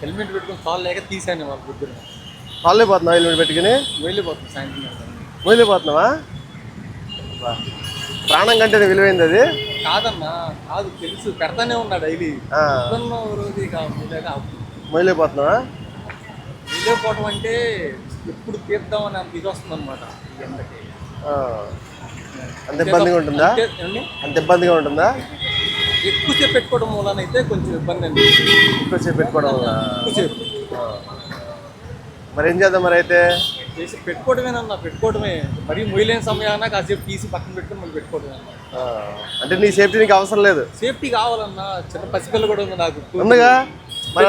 Helmet పెట్టుకుని call లేక తీసాను వాళ్ళ పొద్దున కాళ్ళే పోతున్నావా హెల్మెట్ పెట్టుకుని? వెళ్ళిపోతుంది సాయంత్రం అబ్బా. ప్రాణం కంటే విలువైంది అది. కాదన్నా కాదు తెలుసు పెడతానే ఉన్నా డైలీ. రోజు ఇక అంటే ఎప్పుడు తీద్దామని అంత ఇది వస్తుంది అనమాట ఎండకి. అంత ఇబ్బందిగా ఉంటుందా? అంత ఇబ్బందిగా ఉంటుందా? ఎక్కువసేపు పెట్టుకోవడం మూలన అయితే కొంచెం ఇబ్బంది అండి. ఎక్కువసేపు పెట్టుకోవడం వల్ల? ఎక్కువసేపు మరి ఏం చేద్దాం మరి అయితే? చేసి పెట్టుకోవడమేనన్నా పెట్టుకోవడమే. మరీ మొయ్యలేని సమయాన కాసేపు తీసి పక్కన పెట్టుకొని మళ్ళీ పెట్టుకోవడమే అంటే నీ సేఫ్టీ నీకు అవసరం లేదు? సేఫ్టీ కావాలన్నా చిన్న పసిపిల్ల కూడా ఉంది నాకు. ఉందిగా? మరి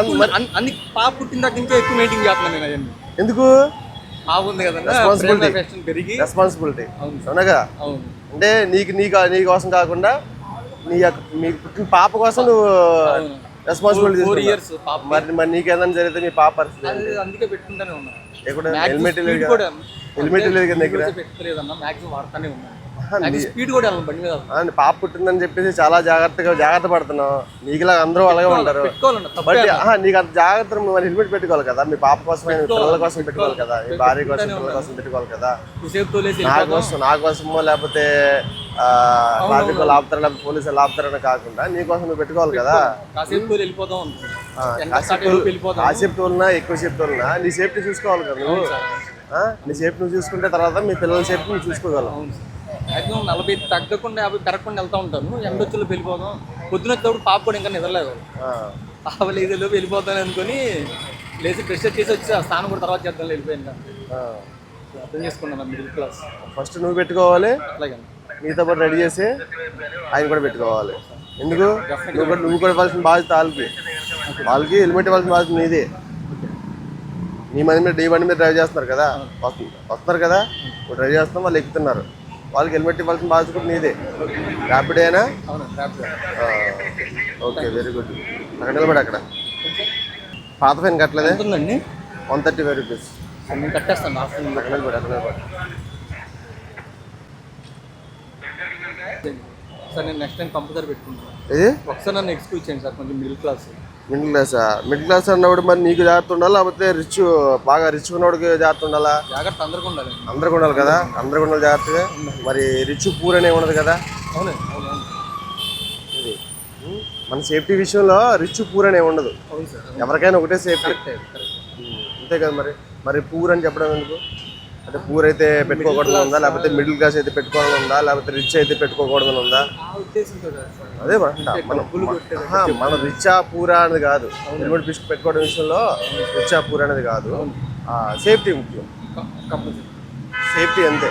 అన్ని పాప పుట్టిన దగ్గర నుంచే ఎక్కువ మెయింటైన్ చేస్తున్నాను నేను అవన్నీ ఎందుకు? కదన్నా Responsibility. ఫ్యాషన్ పెరిగి. రెస్పాన్సిబిలిటీ అవునగా? అవును. అంటే నీకు నీకు నీ కోసం కాకుండా నీ యొక్క పుట్టిన పాప కోసం నువ్వు రెస్పాన్సిబిలిటీ ఫోర్ ఇయర్స్ పాప మరి మరి నీకేదైనా జరిగితే మీ పాప పరిస్థితి అది అందుకే పెట్టుకుంటానే ఉన్నా. ఎక్కడ? Maximum హెల్మెట్ లేదు కదా. హెల్మెట్ లేదు కదా దగ్గర? పెట్టలేదన్నా మాక్సిమం వాడుతానే ఉన్నాను స్పీడ్ కూడా బండి మీద. నీ పాప పుట్టిందని చెప్పేసి చాలా జాగ్రత్తగా జాగ్రత్త పడుతున్నావు. నీకులా అందరూ అలాగే ఉంటారు. బట్ నీకు అంత జాగ్రత్త మరి హెల్మెట్ పెట్టుకోవాలి కదా. మీ పాప కోసం పిల్లల కోసం పెట్టుకోవాలి కదా. మీ భార్య కోసం పిల్లల కోసం పెట్టుకోవాలి కదా. నా కోసం నా కోసమో లేకపోతే ట్రాఫిక్ ఆపుతారా లేకపోతే పోలీసులు ఆపుతారని కాకుండా నీ కోసం నువ్వు పెట్టుకోవాలి కదా? కాసేపు తోలినా ఎక్కువ సేపు తోలినా నీ సేఫ్టీ చూసుకోవాలి కదా నువ్వు? ఆ? నీ సేఫ్టీ నువ్వు చూసుకుంటే తర్వాత మీ పిల్లల సేఫ్టీ నువ్వు చూసుకోగలవు. మాక్సిమం నలభై తగ్గకుండా యాభై పెరగకుండా వెళ్తా ఉంటాను. ఎండొచ్చులో వెళ్ళిపోదాం. పొద్దున వచ్చేటప్పుడు పాప కూడా ఇంకా నిద్రలేదు. పాప లేదేలో వెళ్ళిపోతాను అనుకొని లేచి బ్రష్ చేసి వచ్చి ఆ స్నానం కూడా తర్వాత చేద్దాం వెళ్ళిపోయింది. అర్థం చేసుకున్నాను మిడిల్ క్లాస్ ఫస్ట్ నువ్వు పెట్టుకోవాలి. అట్లాగే నీతో పాటు రెడీ చేసి ఆయన కూడా పెట్టుకోవాలి. ఎందుకు? నువ్వు కూడా నువ్వు కూడా ఇవ్వాల్సిన బాధ్యత వాళ్ళకి. వాళ్ళకి హెల్మెట్ ఇవ్వాల్సిన బాధ్యత నీదే. నీ బండి మీద నీ బండి మీద డ్రైవ్ చేస్తున్నారు కదా? వస్తు- వస్తున్నారు కదా? నువ్వు డ్రైవ్ చేస్తున్నావు వాళ్ళు ఎక్కుతున్నారు. వాళ్ళకి హెల్మెట్ ఇవ్వాల్సిన బాధ్యత కూడా నీదే. ర్యాపిడ్ అయినా? ఓకే వెరీ గుడ్ అక్కడ నిలబడి అక్కడ. పాత fine కట్టలేదే? One thirty five rupees. కట్టేస్తాను అక్కడ నిలబడి అక్కడ నిలబడి. సార్ నేను నెక్స్ట్ టైం కంపల్సరీ పెట్టుకుంటాను ఇది ఒకసారి నన్ను ఎక్స్క్యూజ్ చేయండి సార్ కొంచెం మిడిల్ క్లాస్. మిడిల్ క్లాసా మిడిల్ క్లాస్ అన్నప్పుడు మరి నీకు జాగ్రత్త ఉండాలా? లేకపోతే రిచ్ బాగా రిచ్ ఉన్నవాడికి జాగ్రత్త ఉండాలా? జాగ్రత్త అందరికీ ఉండాలి. అందరికి ఉండాలి కదా? అందరికి ఉండాలి జాగ్రత్తగా? మరి రిచ్ పూర్ అనే ఉండదు కదా? అవును అవును ఇది? మన సేఫ్టీ విషయంలో రిచ్ పూర్ అనే ఉండదు. అవును సార్ ఎవరికైనా ఒకటే సేఫ్టీ. అంతే కదా మరి? మరి పూర్ అని చెప్పడం ఎందుకు? అంటే పూర్ అయితే పెట్టుకోకూడదు ఉందా? లేకపోతే మిడిల్ క్లాస్ అయితే పెట్టుకోవాలని ఉందా? లేకపోతే రిచ్ అయితే పెట్టుకోకూడదు ఉందా? ఆ అదే మన మన రిచా పూరా అనేది కాదు. పిస్ట్ పెట్టుకోవడం విషయంలో రిచా పూరా అనేది కాదు. సేఫ్టీ ముఖ్యం. కంపల్సరీ సేఫ్టీ అంతే.